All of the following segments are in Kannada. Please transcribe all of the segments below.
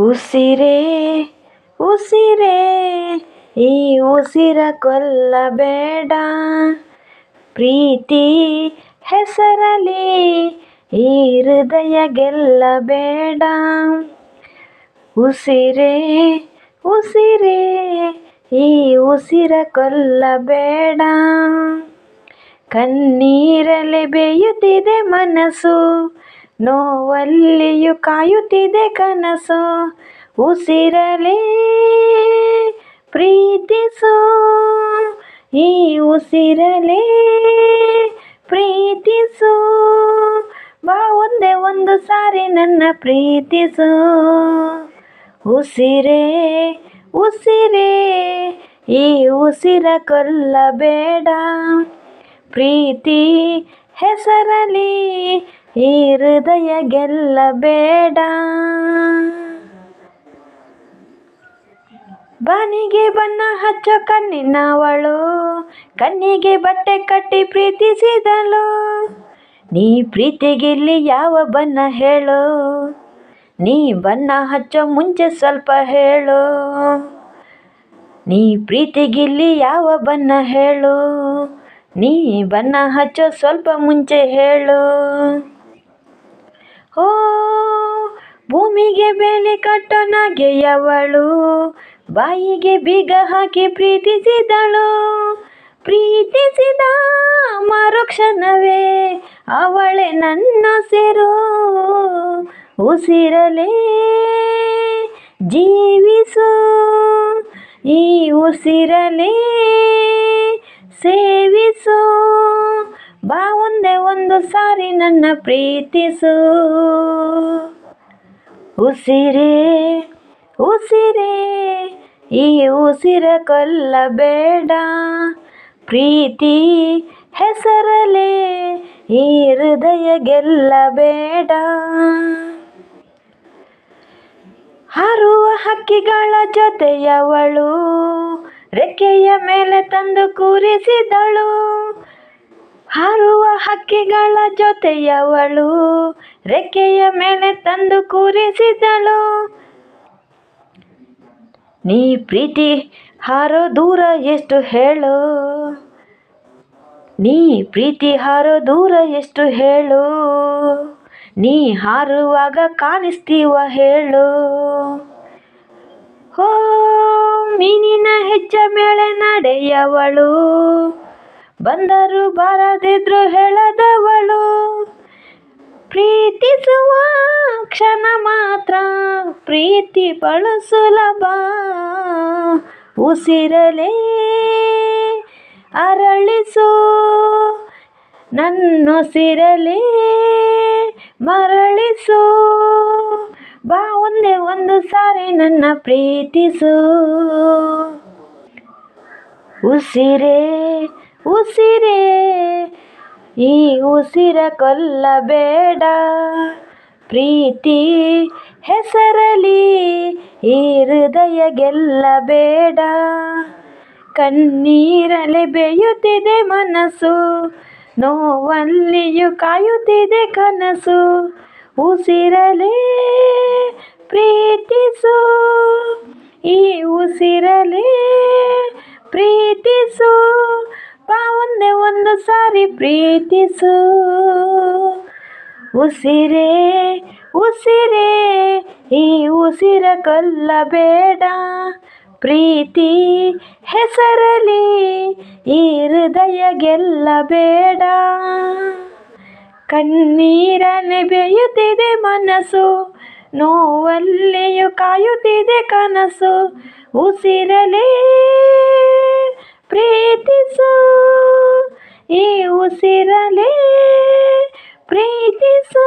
ಉಸಿರೇ ಉಸಿರೇ, ಈ ಉಸಿರ ಕೊಲ್ಲಬೇಡ. ಪ್ರೀತಿ ಹೆಸರಲಿ ಈ ಹೃದಯ ಗೆಲ್ಲಬೇಡ. ಉಸಿರೇ ಉಸಿರೇ, ಈ ಉಸಿರ ಕೊಲ್ಲಬೇಡ. ಕಣ್ಣೀರಲೆ ಬೇಯುತ್ತಿದೆ ಮನಸ್ಸು ನೋವಲ್ಲಿಯೂ ಕಾಯುತ್ತಿದೆ ಕನಸು, ಉಸಿರಲೇ ಪ್ರೀತಿಸು. ಈ ಉಸಿರಲೇ ಪ್ರೀತಿಸು. ಬಾ ಒಂದೇ ಒಂದು ಸಾರಿ ನನ್ನ ಪ್ರೀತಿಸು. ಉಸಿರೇ ಉಸಿರೇ, ಈ ಉಸಿರ ಕೊಲ್ಲಬೇಡ. ಪ್ರೀತಿ ಹೆಸರಲಿ ಈ ಹೃದಯ ಗೆಲ್ಲಬೇಡ ಬನಿಗೆ ಬಣ್ಣ ಹಚ್ಚೋ ಕಣ್ಣಿನವಳು, ಕಣ್ಣಿಗೆ ಬಟ್ಟೆ ಕಟ್ಟಿ ಪ್ರೀತಿಸಿದಳು. ನೀ ಪ್ರೀತಿಗಿಲ್ಲಿ ಯಾವ ಬಣ್ಣ ಹೇಳು? ನೀ ಬಣ್ಣ ಹಚ್ಚೋ ಮುಂಚೆ ಸ್ವಲ್ಪ ಹೇಳು. ನೀ ಪ್ರೀತಿಗಿಲ್ಲಿ ಯಾವ ಬಣ್ಣ ಹೇಳು? ನೀ ಬಣ್ಣ ಹಚ್ಚೋ ಸ್ವಲ್ಪ ಮುಂಚೆ ಹೇಳು. ಭೂಮಿಗೆ ಬೆಲೆ ಕಟ್ಟೋ ನಗೆಯವಳು. ಬಾಯಿಗೆ ಬೀಗ ಹಾಕಿ ಪ್ರೀತಿಸಿದಳು. ಪ್ರೀತಿಸಿದ ಮರುಕ್ಷಣವೇ ಅವಳೆ ನನ್ನ ಸೇರು. ಉಸಿರಲೇ ಜೀವಿಸು. ಈ ಉಸಿರಲೇ ಸೇವಿಸು. ಬಾ ಒಂದೇ ಒಂದು ಸಾರಿ ನನ್ನ ಪ್ರೀತಿಸು. ಉಸಿರೇ ಉಸಿರೇ, ಈ ಉಸಿರ ಕೊಲ್ಲಬೇಡ. ಪ್ರೀತಿ ಹೆಸರಲೇ ಈ ಹೃದಯ ಗೆಲ್ಲಬೇಡ. ಹಾರುವ ಹಕ್ಕಿಗಳ ಜೊತೆಯವಳು, ರೆಕ್ಕೆಯ ಮೇಲೆ ತಂದು ಕೂರಿಸಿದಳು. ಹಾರುವ ಹಕ್ಕಿಗಳ ಜೊತೆಯವಳು ರೆಕ್ಕೆಯ ಮೇಲೆ ತಂದು ಕೂರಿಸಿದಳು. ನೀ ಪ್ರೀತಿ ಹಾರೋ ದೂರ ಎಷ್ಟು ಹೇಳು. ನೀ ಪ್ರೀತಿ ಹಾರೋ ದೂರ ಎಷ್ಟು ಹೇಳು. ನೀ ಹಾರುವಾಗ ಕಾಣಿಸ್ತೀವ ಹೇಳು. ಹೋ, ಮೀನಿನ ಹೆಜ್ಜೆ ಮೇಲೆ ನಡೆಯವಳು. ಬಂದರು ಬಾರದಿದ್ರು ಹೇಳದವಳು. ಪ್ರೀತಿಸುವ ಕ್ಷಣ ಮಾತ್ರ. ಪ್ರೀತಿ ಬಳು ಸುಲಭ ಉಸಿರಲೇ ಅರಳಿಸು. ನನ್ನುಸಿರಲೇ ಮರಳಿಸು. ಬಾ, ಒಂದೇ ಒಂದು ಸಾರಿ ನನ್ನ ಪ್ರೀತಿಸು. ಉಸಿರೇ ಉಸಿರೇ ಈ ಉಸಿರ ಕೊಲ್ಲಬೇಡ. ಪ್ರೀತಿ ಹೆಸರಲಿ ಈ ಹೃದಯ ಗೆಲ್ಲಬೇಡ. ಕಣ್ಣೀರಲೆ ಬೇಯುತ್ತಿದೆ ಮನಸ್ಸು, ನೋವಲ್ಲಿಯೂ ಕಾಯುತ್ತಿದೆ ಕನಸು. ಉಸಿರಲೇ ಪ್ರೀತಿಸು, ಈ ಉಸಿರಲೇ ಪ್ರೀತಿಸು. ಒಂದೇ ಸಾರಿ ಪ್ರೀತಿಸು. ಉಸಿರೇ ಉಸಿರೇ, ಈ ಉಸಿರ ಕೊಲ್ಲಬೇಡ ಪ್ರೀತಿ ಹೆಸರಲಿ ಈ ಹೃದಯ ಗೆಲ್ಲಬೇಡ ಕಣ್ಣೀರನೆ ಬೆಯುತ್ತಿದೆ ಮನಸ್ಸು, ನೋವಲ್ಲಿಯೂ ಕಾಯುತ್ತಿದೆ ಕನಸು. ಉಸಿರಲೇ ಪ್ರೀತಿಸು. ಈ ಉಸಿರಲೇ ಪ್ರೀತಿಸು.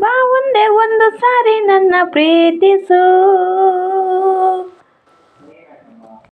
ಬಾ ಒಂದೇ ಒಂದು ಸಾರಿ ನನ್ನ ಪ್ರೀತಿಸು.